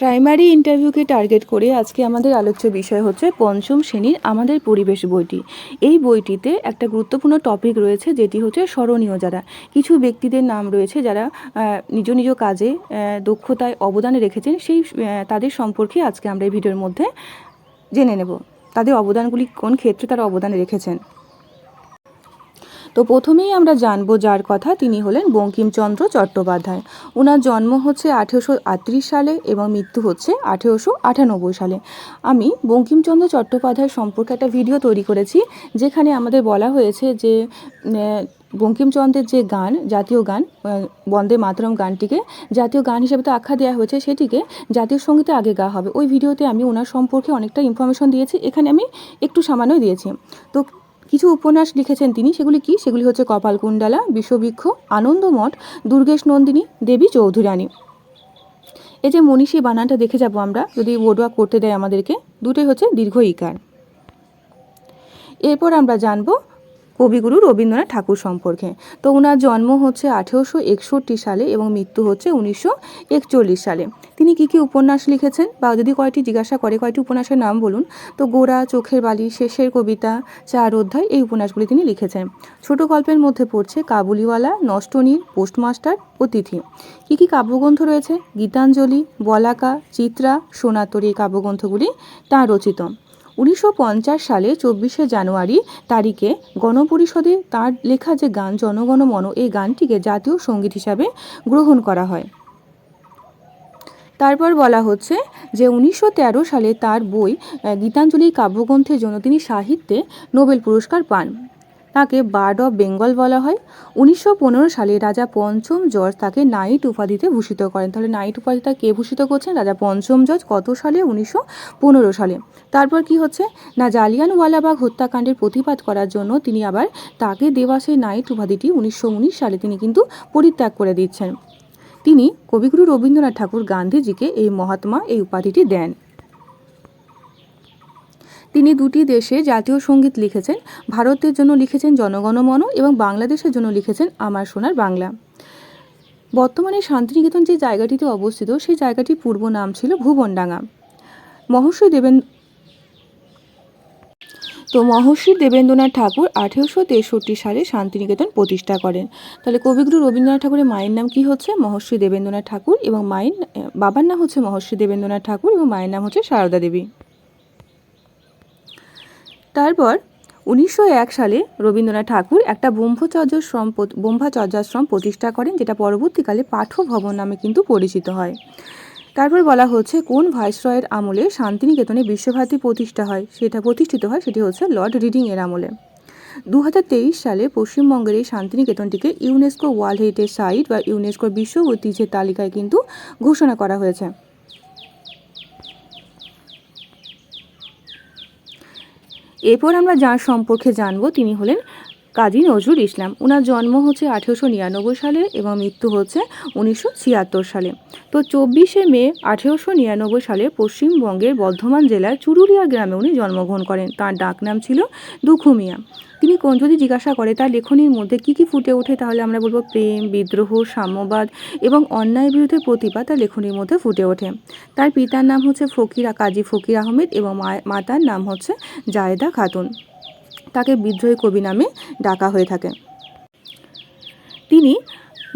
Primary ইন্টারভিউকে target করে আজকে আমাদের আলোচ্য বিষয় হচ্ছে পঞ্চম শ্রেণির আমাদের পরিবেশ বইটি। এই বইটিতে একটা গুরুত্বপূর্ণ টপিক রয়েছে, যেটি হচ্ছে স্মরণীয় যারা। কিছু ব্যক্তিদের নাম রয়েছে যারা নিজ নিজ কাজে দক্ষতায় অবদান রেখেছেন, সেই তাদের সম্পর্কে আজকে আমরা এই ভিডিওর মধ্যে জেনে নেব। তাদের অবদানগুলি কোন ক্ষেত্রে তারা অবদান রেখেছেন? তো প্রথমেই আমরা জানব যার কথা তিনি হলেন বঙ্কিমচন্দ্র চট্টোপাধ্যায়। ওনার জন্ম হচ্ছে আঠেরোশো আটত্রিশ সালে এবং মৃত্যু হচ্ছে আঠেরোশো আটানব্বই সালে। আমি বঙ্কিমচন্দ্র চট্টোপাধ্যায় সম্পর্কে একটা ভিডিও তৈরি করেছি, যেখানে আমাদের বলা হয়েছে যে বঙ্কিমচন্দ্রের যে গান, জাতীয় গান বন্দে মাতরম গানটিকে, জাতীয় গান হিসেবে তো আখ্যা দেওয়া হয়েছে সেটিকে জাতীয় সঙ্গীতে আগে গাওয়া হবে। ওই ভিডিওতে আমি ওনার সম্পর্কে অনেকটা ইনফরমেশন দিয়েছি, এখানে আমি একটু সামান্যই দিয়েছি। তো কিছু উপন্যাস লিখেছেন তিনি। সেগুলি কি? সেগুলি হচ্ছে কপালকুণ্ডালা বিশ্ববৃক্ষ আনন্দমঠ দুর্গেশ নন্দিনী, দেবী চৌধুরানী। এই যে মনীষী বানানটা দেখে যাব আমরা, যদি ওডোয়া করতে দেয় আমাদেরকে, দুটোই হচ্ছে দীর্ঘ ইকার। এরপর আমরা জানব কবিগুরু রবীন্দ্রনাথ ঠাকুর সম্পর্কে। তো ওনার জন্ম হচ্ছে আঠেরোশো একষট্টি সালে এবং মৃত্যু হচ্ছে উনিশশো একচল্লিশ সালে। তিনি কি কি উপন্যাস লিখেছেন? বা যদি কয়টি জিজ্ঞাসা করে, কয়টি উপন্যাসের নাম বলুন? তো গোড়া, চোখের বালি, শেষের কবিতা, চার অধ্যায় এই উপন্যাসগুলি তিনি লিখেছেন। ছোট গল্পের মধ্যে পড়ছে কাবুলিওয়ালা, নষ্টনীর, পোস্টমাস্টার ও তিথি। কী কী কাব্যগ্রন্থ রয়েছে? গীতাঞ্জলি, বলাকা, চিত্রা সোনাতরী কাব্যগ্রন্থগুলি তাঁর রচিত। উনিশশো পঞ্চাশ সালে চব্বিশে জানুয়ারি তারিখে গণপরিষদে তার লেখা যে গান, জনগণ মন, এই গানটিকে জাতীয় সংগীত হিসাবে গ্রহণ করা হয়। তারপর বলা হচ্ছে যে উনিশশো তেরো সালে তার বই গীতাঞ্জলি কাব্যগ্রন্থের জন্য তিনি সাহিত্যে নোবেল পুরস্কার পান। তাকে বার্ড অফ বেঙ্গল বলা হয়। উনিশশো পনেরো সালে রাজা পঞ্চম জর্জ তাকে নাইট উপাধিতে ভূষিত করেন। তাহলে নাইট উপাধিটা কে ভূষিত করছেন? রাজা পঞ্চম জর্জ কত সালে? উনিশশো পনেরো সালে। তারপর কি হচ্ছে? না, জালিয়ানওয়ালাবাগ হত্যাকাণ্ডের প্রতিবাদ করার জন্য তিনি আবার তাকে দেওয়া সেই নাইট উপাধিটি উনিশশো উনিশ সালে তিনি কিন্তু পরিত্যাগ করে দিচ্ছেন। তিনি কবিগুরু রবীন্দ্রনাথ ঠাকুর গান্ধীজিকে এই মহাত্মা এই উপাধিটি দেন। তিনি দুটি দেশে জাতীয় সংগীত লিখেছেন, ভারতের জন্য লিখেছেন জনগণমন এবং বাংলাদেশের জন্য লিখেছেন আমার সোনার বাংলা। বর্তমানে শান্তিনিকেতন যে জায়গাটিতে অবস্থিত, সেই জায়গাটির পূর্ব নাম ছিল ভুবনডাঙ্গা। মহর্ষি দেবেন তো মহর্ষি দেবেন্দ্রনাথ ঠাকুর আঠেরোশো তেষট্টি সালে শান্তিনিকেতন প্রতিষ্ঠা করেন। তাহলে কবিগুরু রবীন্দ্রনাথ ঠাকুরের মায়ের নাম কি হচ্ছে? মহর্ষি দেবেন্দ্রনাথ ঠাকুর এবং মায়ের বাবার নাম হচ্ছে মহর্ষি দেবেন্দ্রনাথ ঠাকুর এবং মায়ের নাম হচ্ছে সারদা দেবী। তারপর উনিশশো এক সালে রবীন্দ্রনাথ ঠাকুর একটা ব্রহ্মচর্যাশ্রম ব্রহ্মচর্যাশ্রম প্রতিষ্ঠা করেন, যেটা পরবর্তীকালে পাঠ্য ভবন নামে কিন্তু পরিচিত হয়। তারপর বলা হচ্ছে, কোন ভাইসরয়ের আমলে শান্তিনিকেতনে বিশ্বভারতী প্রতিষ্ঠা হয়? সেটা প্রতিষ্ঠিত হয়, সেটি হচ্ছে লর্ড রিডিং এর আমলে। দু হাজার তেইশ সালে পশ্চিমবঙ্গের এই শান্তিনিকেতনটিকে ইউনেস্কো ওয়ার্ল্ড হেরিটেজ সাইট বা ইউনেস্কো বিশ্ব ঐতিহ্যের তালিকায় কিন্তু ঘোষণা করা হয়েছে। এরপর আমরা যার সম্পর্কে জানব তিনি হলেন কাজী নজরুল ইসলাম। ওনার জন্ম হচ্ছে আঠেরোশো নিরানব্বই সালে এবং মৃত্যু হচ্ছে উনিশশো ছিয়াত্তর সালে। তো চব্বিশে মে আঠেরোশো নিরানব্বই সালে পশ্চিমবঙ্গের বর্ধমান জেলার চুরুলিয়া গ্রামে উনি জন্মগ্রহণ করেন। তার ডাকনাম ছিল দুখুমিয়া তিনি কোন যদি জিজ্ঞাসা করে, তার লেখনীর মধ্যে কী কী ফুটে ওঠে তাহলে আমরা বলব প্রেম, বিদ্রোহ, সাম্যবাদ এবং অন্যায় বিরুদ্ধে প্রতিবাদ তার লেখনীর মধ্যে ফুটে ওঠে। তার পিতার নাম হচ্ছে ফকির কাজী ফকির আহমেদ এবং মাতার নাম হচ্ছে জায়েদা খাতুন। তাকে বিদ্রোহী কবি নামে ডাকা হয়ে থাকে। তিনি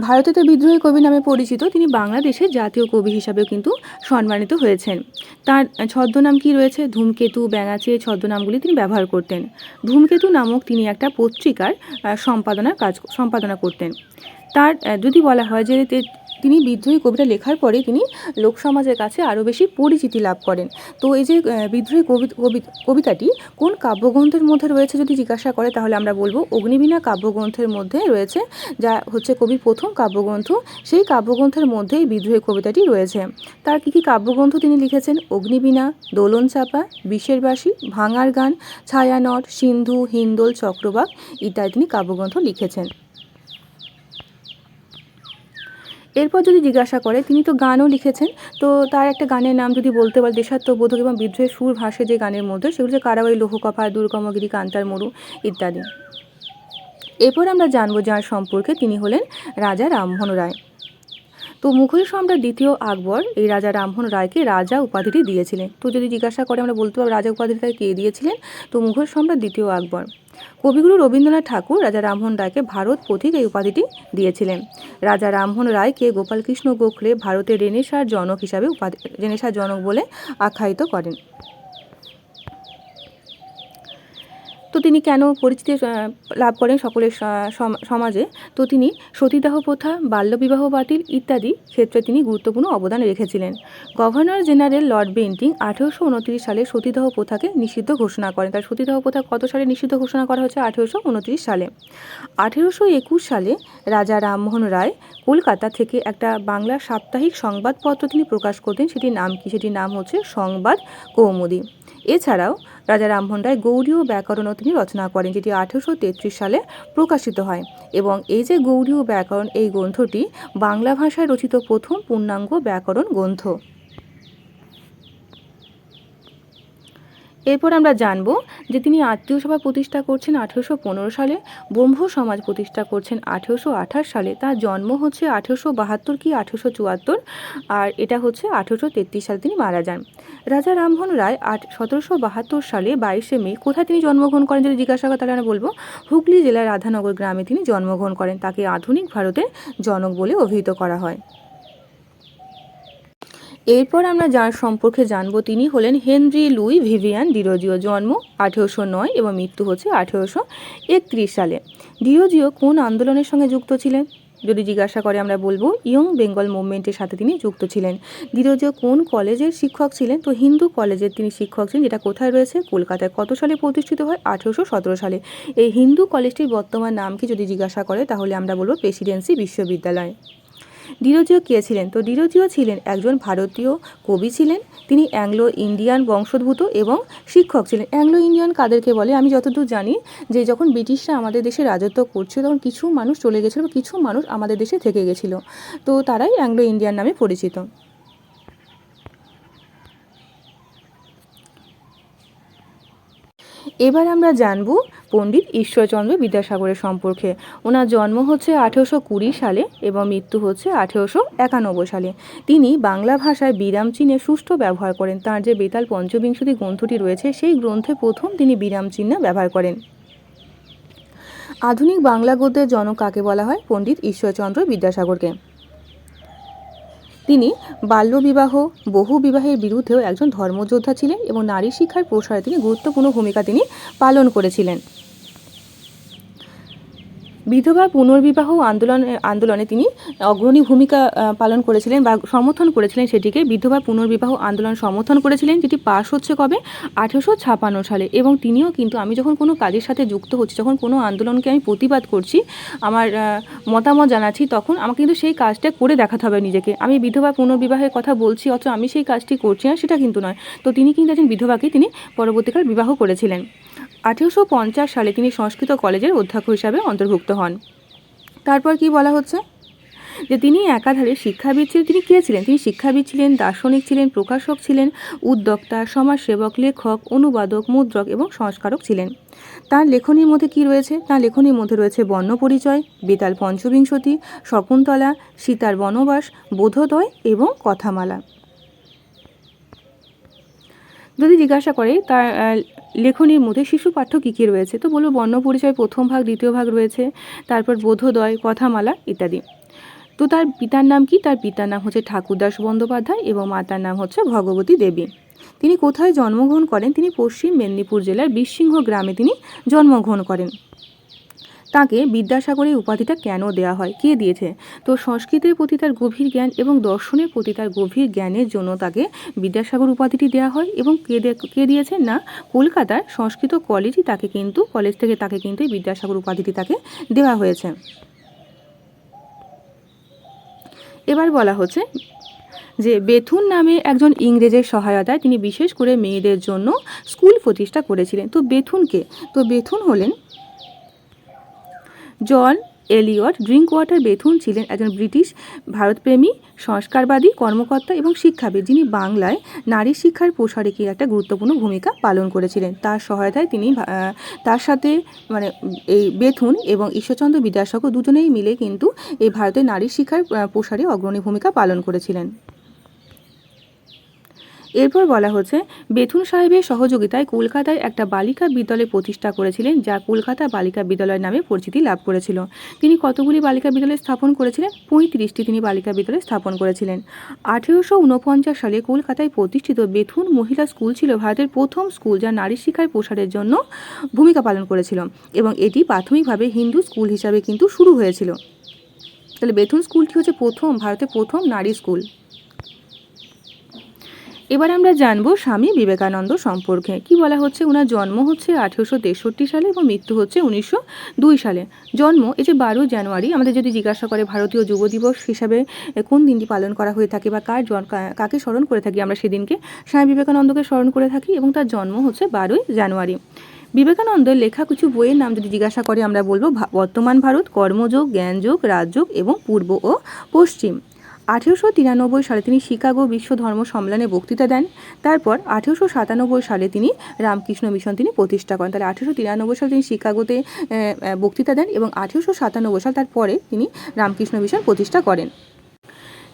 ভারতেতে বিদ্রোহী কবি নামে পরিচিত, তিনি বাংলাদেশের জাতীয় কবি হিসাবেও কিন্তু সম্মানিত হয়েছেন। তার ছদ্মনাম কি রয়েছে? ধূমকেতু, ব্যাঙাচি ছদ্মনামগুলি তিনি ব্যবহার করতেন। ধূমকেতু নামক তিনি একটা পত্রিকার সম্পাদনার কাজ, সম্পাদনা করতেন। তার যদি বলা হয় যে তে- তিনি বিদ্রোহী কবিতা লেখার পরে তিনি লোকসমাজের কাছে আরও বেশি পরিচিতি লাভ করেন। তো এই যে বিদ্রোহী কবি, কবি- কবিতাটি কোন কাব্যগ্রন্থের মধ্যে রয়েছে যদি জিজ্ঞাসা করে তাহলে আমরা বলব অগ্নিবীণা কাব্যগ্রন্থের মধ্যে রয়েছে, যা হচ্ছে কবির প্রথম কাব্যগ্রন্থ। সেই কাব্যগ্রন্থের মধ্যে এই বিদ্রোহী কবিতাটি রয়েছে। তার কী কী কাব্যগ্রন্থ তিনি লিখেছেন? অগ্নিবীণা, দোলন চাপা, বিষের বাসী ভাঙার গান, ছায়ানট, সিন্ধু, হিন্দোল, চক্রবাক ইত্যাদি তিনি কাব্যগ্রন্থ লিখেছেন। এরপর যদি জিজ্ঞাসা করে, তিনি তো গানও লিখেছেন, তো তার একটা গানের নাম যদি বলতে পারে, দেশাত্মবোধক এবং বিদ্রোহের সুর ভাসে যে গানের মধ্যে, সেগুলো হচ্ছে কারাবাই লোহকফা, দুর্গমগিরি, কান্তার মরু ইত্যাদি। এরপর আমরা জানব যার সম্পর্কে তিনি হলেন রাজা রামমোহন রায়। তো মুঘল সম্রাট দ্বিতীয় আকবর, এই রাজা রামমোহন রায়কে রাজা উপাধিটি দিয়েছিলেন। তো যদি জিজ্ঞাসা করে আমরা বলতে পারব রাজা উপাধিটা কে দিয়েছিলেন, তো মুঘল সম্রাট দ্বিতীয় আকবর। কবিগুরু রবীন্দ্রনাথ ঠাকুর রাজা রামমোহন রায়কে ভারত পথিক এই উপাধিটি দিয়েছিলেন। রাজা রামমোহন রায়কে গোপালকৃষ্ণ গোখলে ভারতের রেনেসার জনক হিসাবে উপাধি, রেনেসার জনক বলে আখ্যায়িত করেন। তো তিনি কেন পরিচিতি লাভ করেন সকলের সমাজে? তো তিনি সতীদাহ প্রথা, বাল্যবিবাহ বাতিল ইত্যাদি ক্ষেত্রে তিনি গুরুত্বপূর্ণ অবদান রেখেছিলেন। গভর্নর জেনারেল লর্ড বেন্টিং আঠেরোশো উনত্রিশ সালে সতীদাহ প্রথাকে নিষিদ্ধ ঘোষণা করেন। তার সতীদাহ প্রথা কত সালে নিষিদ্ধ ঘোষণা করা হয়েছে? আঠেরোশো উনত্রিশ সালে। আঠেরোশো একুশ সালে রাজা রামমোহন রায় কলকাতা থেকে একটা বাংলা সাপ্তাহিক সংবাদপত্র তিনি প্রকাশ করতেন। সেটির নাম কি? সেটির নাম হচ্ছে সংবাদ কৌমুদী। এছাড়াও রাজা রামমোহন রায় গৌড়ীয় ব্যাকরণও তিনি রচনা করেন, যেটি আঠেরোশো তেত্রিশ সালে প্রকাশিত হয়। এবং এই যে গৌড়ীয় ব্যাকরণ, এই গ্রন্থটি বাংলা ভাষায় রচিত প্রথম পূর্ণাঙ্গ ব্যাকরণ গ্রন্থ। এরপর আমরা জানব যে তিনি আত্মীয় সভা প্রতিষ্ঠা করছেন আঠেরোশো পনেরো সালে, ব্রহ্ম সমাজ প্রতিষ্ঠা করছেন আঠেরোশো আঠাশ সালে, তার জন্ম হচ্ছে আঠেরোশো বাহাত্তর কি আঠেরোশো চুয়াত্তর, আর এটা হচ্ছে আঠেরোশো তেত্রিশ সালে তিনি মারা যান। রাজা রামমোহন রায় আট সতেরোশো বাহাত্তর সালে বাইশে মে কোথায় তিনি জন্মগ্রহণ করেন যদি জিজ্ঞাসা করে তাহলে আমরা বলব, হুগলি জেলার রাধানগর গ্রামে তিনি জন্মগ্রহণ করেন। তাকে আধুনিক ভারতের জনক বলে অভিহিত করা হয়। এরপর আমরা যার সম্পর্কে জানব তিনি হলেন হেনরি লুই ভিভিয়ান ডিরোজিও জন্ম আঠেরোশো নয় এবং মৃত্যু হচ্ছে আঠেরোশো একত্রিশ সালে। ডিরোজিও কোন আন্দোলনের সঙ্গে যুক্ত ছিলেন? যদি জিজ্ঞাসা করে আমরা বলব, ইয়ং বেঙ্গল মুভমেন্টের সাথে তিনি যুক্ত ছিলেন। ডিরোজিও কোন কলেজের শিক্ষক ছিলেন? তো হিন্দু কলেজের তিনি শিক্ষক ছিলেন, যেটা কোথায় রয়েছে? কলকাতায়। কত সালে প্রতিষ্ঠিত হয়? আঠেরোশো সতেরো সালে। এই হিন্দু কলেজটির বর্তমান নাম কি যদি জিজ্ঞাসা করে, তাহলে আমরা বলব প্রেসিডেন্সি বিশ্ববিদ্যালয়। ডিরোজিও কে ছিলেন? তো ডিরোজিও ছিলেন একজন ভারতীয় কবি ছিলেন, তিনি অ্যাংলো ইন্ডিয়ান বংশোদ্ভূত এবং শিক্ষক ছিলেন। অ্যাংলো ইন্ডিয়ান কাদেরকে বলে? আমি যতদূর জানি যে যখন ব্রিটিশরা আমাদের দেশে রাজত্ব করছিল, তখন কিছু মানুষ চলে গেছিল, কিছু মানুষ আমাদের দেশে থেকে গেছিল। তো তারাই অ্যাংলো ইন্ডিয়ান নামে পরিচিত। এবার আমরা জানব পণ্ডিত ঈশ্বরচন্দ্র বিদ্যাসাগরের সম্পর্কে। ওনার জন্ম হচ্ছে আঠেরোশো কুড়ি সালে এবং মৃত্যু হচ্ছে আঠেরোশো একানব্বই সালে। তিনি বাংলা ভাষায় বিরাম চিহ্নে সুষ্ঠু ব্যবহার করেন। তার যে বেতাল পঞ্চবিংশতি গ্রন্থটি রয়েছে, সেই গ্রন্থে প্রথম তিনি বিরাম চিহ্ন ব্যবহার করেন। আধুনিক বাংলা গদ্যের জনক কাকে বলা হয়? পণ্ডিত ঈশ্বরচন্দ্র বিদ্যাসাগরকে। তিনি বাল্যবিবাহ বহু বিবাহের বিরুদ্ধেও একজন ধর্মযোদ্ধা ছিলেন এবং নারী শিক্ষার প্রসারে তিনি গুরুত্বপূর্ণ ভূমিকা তিনি পালন করেছিলেন। বিধবা পুনর্বিবাহ আন্দোলন, আন্দোলনে তিনি অগ্রণী ভূমিকা পালন করেছিলেন বা সমর্থন করেছিলেন সেটিকে। বিধবা পুনর্বিবাহ আন্দোলন সমর্থন করেছিলেন, যেটি পাশ হচ্ছে কবে? আঠেরোশো ছাপান্ন সালে। এবং তিনিও কিন্তু, আমি যখন কোনো কাজের সাথে যুক্ত হচ্ছি, যখন কোনো আন্দোলনকে আমি প্রতিবাদ করছি, আমার মতামত জানাচ্ছি, তখন আমাকে কিন্তু সেই কাজটা করে দেখাতে হবে নিজেকে। আমি বিধবা পুনর্বিবাহের কথা বলছি, অথচ আমি সেই কাজটি করছি না, সেটা কিন্তু নয়। তো তিনি কিন্তু একজন বিধবাকে তিনি পরবর্তীকাল বিবাহ করেছিলেন। আঠেরোশো পঞ্চাশ সালে তিনি সংস্কৃত কলেজের অধ্যক্ষ হিসাবে অন্তর্ভুক্ত হন। তারপর কি বলা হচ্ছে? যে তিনি একাধারে শিক্ষাবিদ ছিলেন। তিনি কে ছিলেন? তিনি শিক্ষাবিদ ছিলেন, দার্শনিক ছিলেন, প্রকাশক ছিলেন, উদ্যোক্তা, সমাজসেবক, লেখক, অনুবাদক, মুদ্রক এবং সংস্কারক ছিলেন। তার লেখনীর মধ্যে কি রয়েছে? তার লেখনীর মধ্যে রয়েছে বর্ণপরিচয়, বেতাল পঞ্চবিংশতি, শকুন্তলা, সীতার বনবাস, বোধোদয় এবং কথামালা। যদি জিজ্ঞাসা করে তার লেখনীর মধ্যে শিশু পাঠ্য কী কী রয়েছে, তো বলব বর্ণপরিচয় প্রথম ভাগ, দ্বিতীয় ভাগ রয়েছে, তারপর বোধোদয়, কথামালা ইত্যাদি। তো তার পিতার নাম কি? তার পিতার নাম হচ্ছে ঠাকুরদাস বন্দ্যোপাধ্যায় এবং মাতার নাম হচ্ছে ভগবতী দেবী। তিনি কোথায় জন্মগ্রহণ করেন? তিনি পশ্চিম মেদিনীপুর জেলার বিসিংহ গ্রামে তিনি জন্মগ্রহণ করেন। তাকে বিদ্যাসাগর এই উপাধিটা কেন দেওয়া হয়? কে দিয়েছে? তো সংস্কৃতের প্রতি তার গভীর জ্ঞান এবং দর্শনের প্রতি তার গভীর জ্ঞানের জন্য তাকে বিদ্যাসাগর উপাধিটি দেওয়া হয় এবং কে কে দিয়েছে? না, কলকাতার সংস্কৃত কলেজই তাকে কিন্তু কলেজ থেকে তাকে কিন্তু এই বিদ্যাসাগর উপাধিটি তাকে দেওয়া হয়েছে। এবার বলা হচ্ছে যে বেথুন নামে একজন ইংরেজের সহায়তায় তিনি বিশেষ করে মেয়েদের জন্য স্কুল প্রতিষ্ঠা করেছিলেন। তো বেথুনকে, তো বেথুন হলেন John Elliot Drinkwater Bethune ছিলেন একজন ব্রিটিশ ভারতপ্রেমী, সংস্কারবাদী, কর্মকর্তা এবং শিক্ষাবিদ যিনি বাংলায় নারী শিক্ষার প্রসারে কি একটা গুরুত্বপূর্ণ ভূমিকা পালন করেছিলেন। তার সহায়তায় তিনি তার সাথে মানে এই বেথুন এবং ঈশ্বরচন্দ্র বিদ্যাসাগর দুজনেই মিলে কিন্তু এই ভারতের নারী শিক্ষার প্রসারে অগ্রণী ভূমিকা পালন করেছিলেন। এরপর বলা হচ্ছে, বেথুন সাহেবের সহযোগিতায় কলকাতায় একটা বালিকা বিদ্যালয় প্রতিষ্ঠা করেছিলেন, যা কলকাতা বালিকা বিদ্যালয় নামে পরিচিতি লাভ করেছিল। তিনি কতগুলি বালিকা বিদ্যালয় স্থাপন করেছিলেন? পঁয়ত্রিশটি তিনি বালিকা বিদ্যালয় স্থাপন করেছিলেন। আঠেরোশো উনপঞ্চাশ সালে কলকাতায় প্রতিষ্ঠিত বেথুন মহিলা স্কুল ছিল ভারতের প্রথম স্কুল, যা নারী শিক্ষার প্রসারের জন্য ভূমিকা পালন করেছিল এবং এটি প্রাথমিকভাবে হিন্দু স্কুল হিসাবে কিন্তু শুরু হয়েছিল। তাহলে বেথুন স্কুলটি হচ্ছে প্রথম, ভারতের প্রথম নারী স্কুল। এবার আমরা জানব স্বামী বিবেকানন্দ সম্পর্কে। কি বলা হচ্ছে? ওনার জন্ম হচ্ছে আঠেরোশো তেষট্টি সালে এবং মৃত্যু হচ্ছে উনিশশো দুই সালে। জন্ম, এই যে বারো জানুয়ারি, আমাদের যদি জিজ্ঞাসা করে ভারতীয় যুব দিবস হিসাবে কোন দিনটি পালন করা হয়ে থাকে বা কার কাকে স্মরণ করে থাকি আমরা সেদিনকে? স্বামী বিবেকানন্দকে স্মরণ করে থাকি এবং তার জন্ম হচ্ছে বারোই জানুয়ারি। বিবেকানন্দের লেখা কিছু বইয়ের নাম যদি জিজ্ঞাসা করে আমরা বলব বর্তমান ভারত, কর্মযোগ, জ্ঞানযোগ, রাজযোগ এবং পূর্ব ও পশ্চিম। আঠেরোশো তিরানব্বই সালে তিনি শিকাগো বিশ্ব ধর্ম সম্মেলনে বক্তৃতা দেন। তারপর আঠেরোশো সাতানব্বই সালে তিনি রামকৃষ্ণ মিশন তিনি প্রতিষ্ঠা করেন। তাহলে আঠেরোশো তিরানব্বই সালে তিনি শিকাগোতে বক্তৃতা দেন এবং আঠেরোশো সাতানব্বই সাল তারপরে তিনি রামকৃষ্ণ মিশন প্রতিষ্ঠা করেন।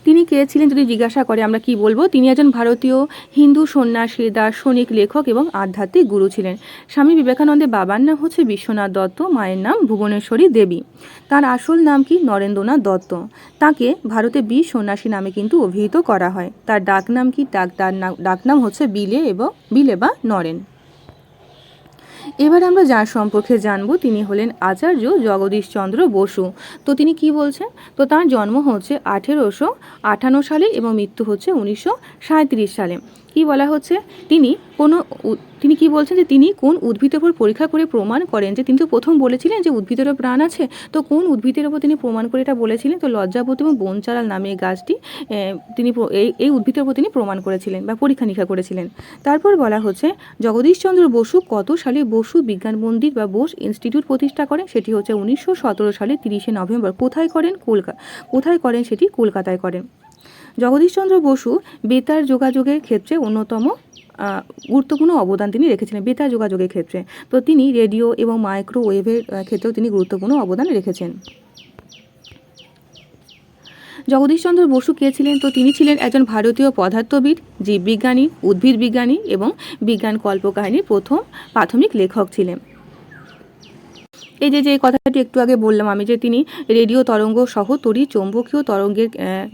তিনি কে ছিলেন যদি জিজ্ঞাসা করে আমরা কি বলব? তিনি একজন ভারতীয় হিন্দু সন্ন্যাসী দার্শনিক লেখক এবং আধ্যাত্মিক গুরু ছিলেন। স্বামী বিবেকানন্দের বাবার নাম হচ্ছে বিশ্বনাথ দত্ত, মায়ের নাম ভুবনেশ্বরী দেবী। তার আসল নাম কি? নরেন্দ্রনাথ দত্ত। তাকে ভারতে বীর সন্ন্যাসী নামে কিন্তু অভিহিত করা হয়। তার ডাকনাম কি? ডাক, তার নাম ডাকনাম হচ্ছে বিলে এবং, বিলে বা নরেন। এবার আমরা যার সম্পর্কে জানব তিনি হলেন আচার্য জগদীশচন্দ্র বসু। তো তিনি কি বলছেন? তো তার জন্ম হচ্ছে আঠেরোশো আটান্ন সালে এবং মৃত্যু হচ্ছে উনিশশো সাঁত্রিশ সালে। কি বলা হচ্ছে? তিনি কোনো তিনি কি বলছেন যে তিনি কোন উদ্ভিদের উপর পরীক্ষা করে প্রমাণ করেন? যে তিনি তো প্রথম বলেছিলেন যে উদ্ভিদেরও প্রাণ আছে, তো কোন উদ্ভিদের উপর তিনি প্রমাণ করে এটা বলেছিলেন? তো লজ্জাবতী এবং বনচারাল নামে এই গাছটি তিনি এই উদ্ভিদের উপর তিনি প্রমাণ করেছিলেন বা পরীক্ষা নিরীক্ষা করেছিলেন। তারপর বলা হচ্ছে, জগদীশচন্দ্র বসু কত সালে বসু বিজ্ঞান মন্দির বা বোস ইনস্টিটিউট প্রতিষ্ঠা করেন? সেটি হচ্ছে উনিশশো সতেরো সালে তিরিশে নভেম্বর। কোথায় করেন? কলকাতা কোথায় করেন? সেটি কলকাতায় করেন। জগদীশচন্দ্র বসু বেতার যোগাযোগের ক্ষেত্রে অন্যতম গুরুত্বপূর্ণ অবদান তিনি রেখেছিলেন, বেতার যোগাযোগের ক্ষেত্রে। তো তিনি রেডিও এবং মাইক্রোওয়েভের ক্ষেত্রেও তিনি গুরুত্বপূর্ণ অবদান রেখেছেন। জগদীশচন্দ্র বসু কে ছিলেন? তো তিনি ছিলেন একজন ভারতীয় পদার্থবিদ, জীববিজ্ঞানী উদ্ভিদ বিজ্ঞানী এবং বিজ্ঞান কল্পকাহিনীর প্রথম প্রাথমিক লেখক ছিলেন। এই যে যে কথাটি একটু আগে বললাম আমি যে তিনি রেডিও তরঙ্গ সহ তড়ি চৌম্বকীয় তরঙ্গের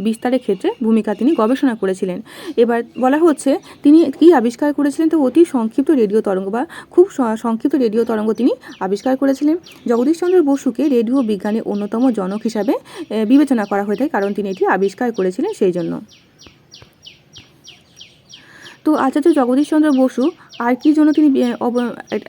বিস্তারের ক্ষেত্রে ভূমিকা তিনি গবেষণা করেছিলেন। এবার বলা হচ্ছে তিনি কি আবিষ্কার করেছিলেন তো অতি সংক্ষিপ্ত রেডিও তরঙ্গ বা খুব সংক্ষিপ্ত রেডিও তরঙ্গ তিনি আবিষ্কার করেছিলেন। জগদীশচন্দ্র বসুকে রেডিও বিজ্ঞানের অন্যতম জনক হিসাবে বিবেচনা করা হয়ে থাকে কারণ তিনি এটি আবিষ্কার করেছিলেন সেই জন্য। তো আচার্য জগদীশচন্দ্র বসু আর কি জন্য তিনি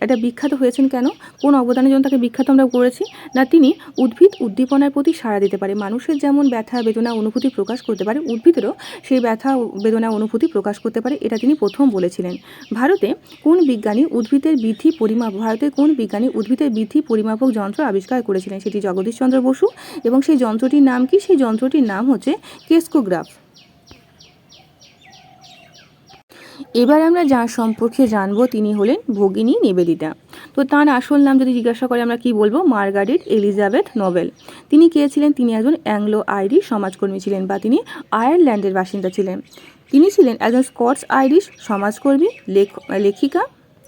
এটা বিখ্যাত হয়েছেন কেন? কোন অবদানের জন্য তাকে বিখ্যাত আমরা করেছি? না, তিনি উদ্ভিদ উদ্দীপনার প্রতি সাড়া দিতে পারে। মানুষের যেমন ব্যথা, বেদনা, অনুভূতি প্রকাশ করতে পারে, উদ্ভিদেরও সেই ব্যথা, বেদনা, অনুভূতি প্রকাশ করতে পারে, এটা তিনি প্রথম বলেছিলেন। ভারতে কোন বিজ্ঞানী উদ্ভিদের বৃদ্ধি পরিমাপ ভারতে কোন বিজ্ঞানী উদ্ভিদের বৃদ্ধি পরিমাপক যন্ত্র আবিষ্কার করেছিলেন? সেটি জগদীশচন্দ্র বসু এবং সেই যন্ত্রটির নাম কি? সেই যন্ত্রটির নাম হচ্ছে কেস্কোগ্রাফ। এবার আমরা যার সম্পর্কে জানব তিনি হলেন ভগিনী নিবেদিতা। তো তার আসল নাম যদি জিজ্ঞাসা করে আমরা কি বলব? Margaret Elizabeth Noble. তিনি কে ছিলেন? তিনি একজন অ্যাংলো আইরিশ সমাজকর্মী ছিলেন বা তিনি আয়ারল্যান্ডের বাসিন্দা ছিলেন। তিনি ছিলেন একজন স্কটস আইরিশ সমাজকর্মী, লেখ- লেখিকা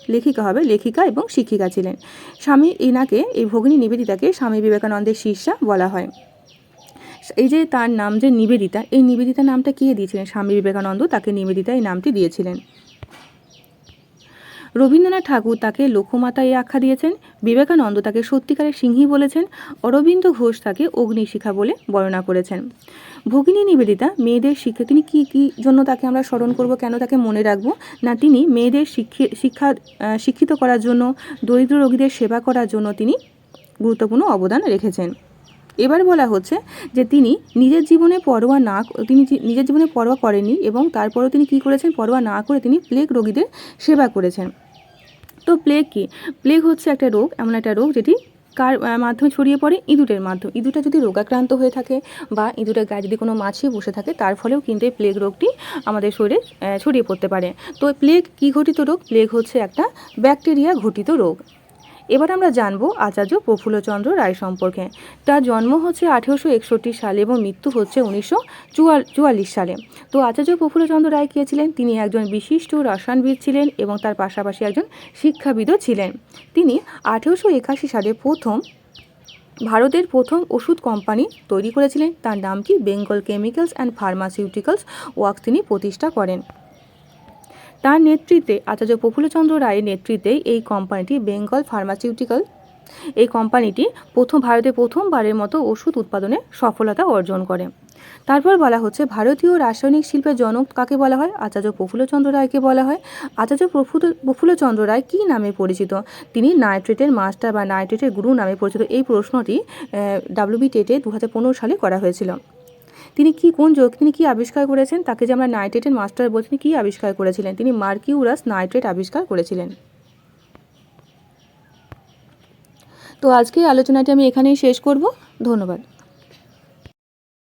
লেখিকা হবে, লেখিকা এবং শিক্ষিকা ছিলেন। স্বামী এনাকে, এই ভগিনী নিবেদিতাকে স্বামী বিবেকানন্দের শিষ্যা বলা হয়। এই যে তার নাম যে নিবেদিতা, এই নিবেদিতা নামটা কে দিয়েছিলেন? স্বামী বিবেকানন্দ তাকে নিবেদিতা এই নামটি দিয়েছিলেন। রবীন্দ্রনাথ ঠাকুর তাকে লোকমাতা এই আখ্যা দিয়েছেন, বিবেকানন্দ তাকে সত্যিকারের সিংহী বলেছেন, অরবিন্দ ঘোষ তাকে অগ্নিশিখা বলে বর্ণনা করেছেন। ভগিনী নিবেদিতা, মেয়েদের শিক্ষা, তিনি কি কি জন্য তাকে আমরা স্মরণ করব, কেন তাকে মনে রাখব? না, তিনি মেয়েদের শিক্ষি- শিক্ষা শিক্ষিত করার জন্য, দরিদ্র রোগীদের সেবা করার জন্য তিনি গুরুত্বপূর্ণ অবদান রেখেছেন। এবার বলা হচ্ছে যে তিনি নিজের জীবনে পরোয়া না তিনি নিজের জীবনে পরোয়া করেননি এবং তারপরেও তিনি কি করেছেন? পরোয়া না করে তিনি প্লেগ রোগীদের সেবা করেছেন। তো প্লেগ কি? প্লেগ হচ্ছে একটা রোগ, এমন একটা রোগ যেটি কার মাধ্যমে ছড়িয়ে পড়ে ইঁদুরের মাধ্যমে। ইঁদুরটা যদি রোগাক্রান্ত হয়ে থাকে বা ইঁদুরের গায়ে যদি কোনো মাছি বসে থাকে, তার ফলেও কিন্তু এই প্লেগ রোগটি আমাদের শরীরে ছড়িয়ে পড়তে পারে। তো প্লেগ কী ঘটিত রোগ? প্লেগ হচ্ছে একটা ব্যাকটেরিয়া ঘটিত রোগ। এবার আমরা জানব আচার্য প্রফুল্লচন্দ্র রায় সম্পর্কে। তার জন্ম হচ্ছে আঠেরোশো একষট্টি সালে এবং মৃত্যু হচ্ছে উনিশশো চুয়াল্লিশ সালে। তো আচার্য প্রফুল্লচন্দ্র রায় কে ছিলেন? তিনি একজন বিশিষ্ট রসায়নবিদ ছিলেন এবং তার পাশাপাশি একজন শিক্ষাবিদও ছিলেন। তিনি আঠেরোশো একাশি সালে প্রথম ভারতের প্রথম ওষুধ কোম্পানি তৈরি করেছিলেন। তার নাম কি? Bengal chemicals and pharmaceuticals works তিনি প্রতিষ্ঠা করেন। তার নেতৃত্বে আচার্য প্রফুল্লচন্দ্র রায়ের নেতৃত্বে এই কোম্পানিটি বেঙ্গল ফার্মাসিউটিক্যাল, এই কোম্পানিটি প্রথম ভারতে প্রথমবারের মতো ওষুধ উৎপাদনে সফলতা অর্জন করে। তারপর বলা হচ্ছে ভারতীয় রাসায়নিক শিল্পের জনক কাকে বলা হয়? আচার্য প্রফুল্লচন্দ্র রায়কে বলা হয়। আচার্য প্রফুল্ল প্রফুল্লচন্দ্র রায় কী নামে পরিচিত? তিনি নাইট্রেটের মাস্টার বা নাইট্রেটের গুরু নামে পরিচিত। এই প্রশ্নটি ডাব্লিউবি টেটে দু হাজার পনেরো সালে করা হয়েছিল। তিনি কি কোন যোগ তিনি কি আবিষ্কার করেছেন? তাকে যে আমরা নাইট্রেটের মাস্টার বলছি কী আবিষ্কার করেছিলেন? তিনি মার্কিউরাস নাইট্রেট আবিষ্কার করেছিলেন। তো আজকে আলোচনাটি আমি এখানেই শেষ করব। ধন্যবাদ।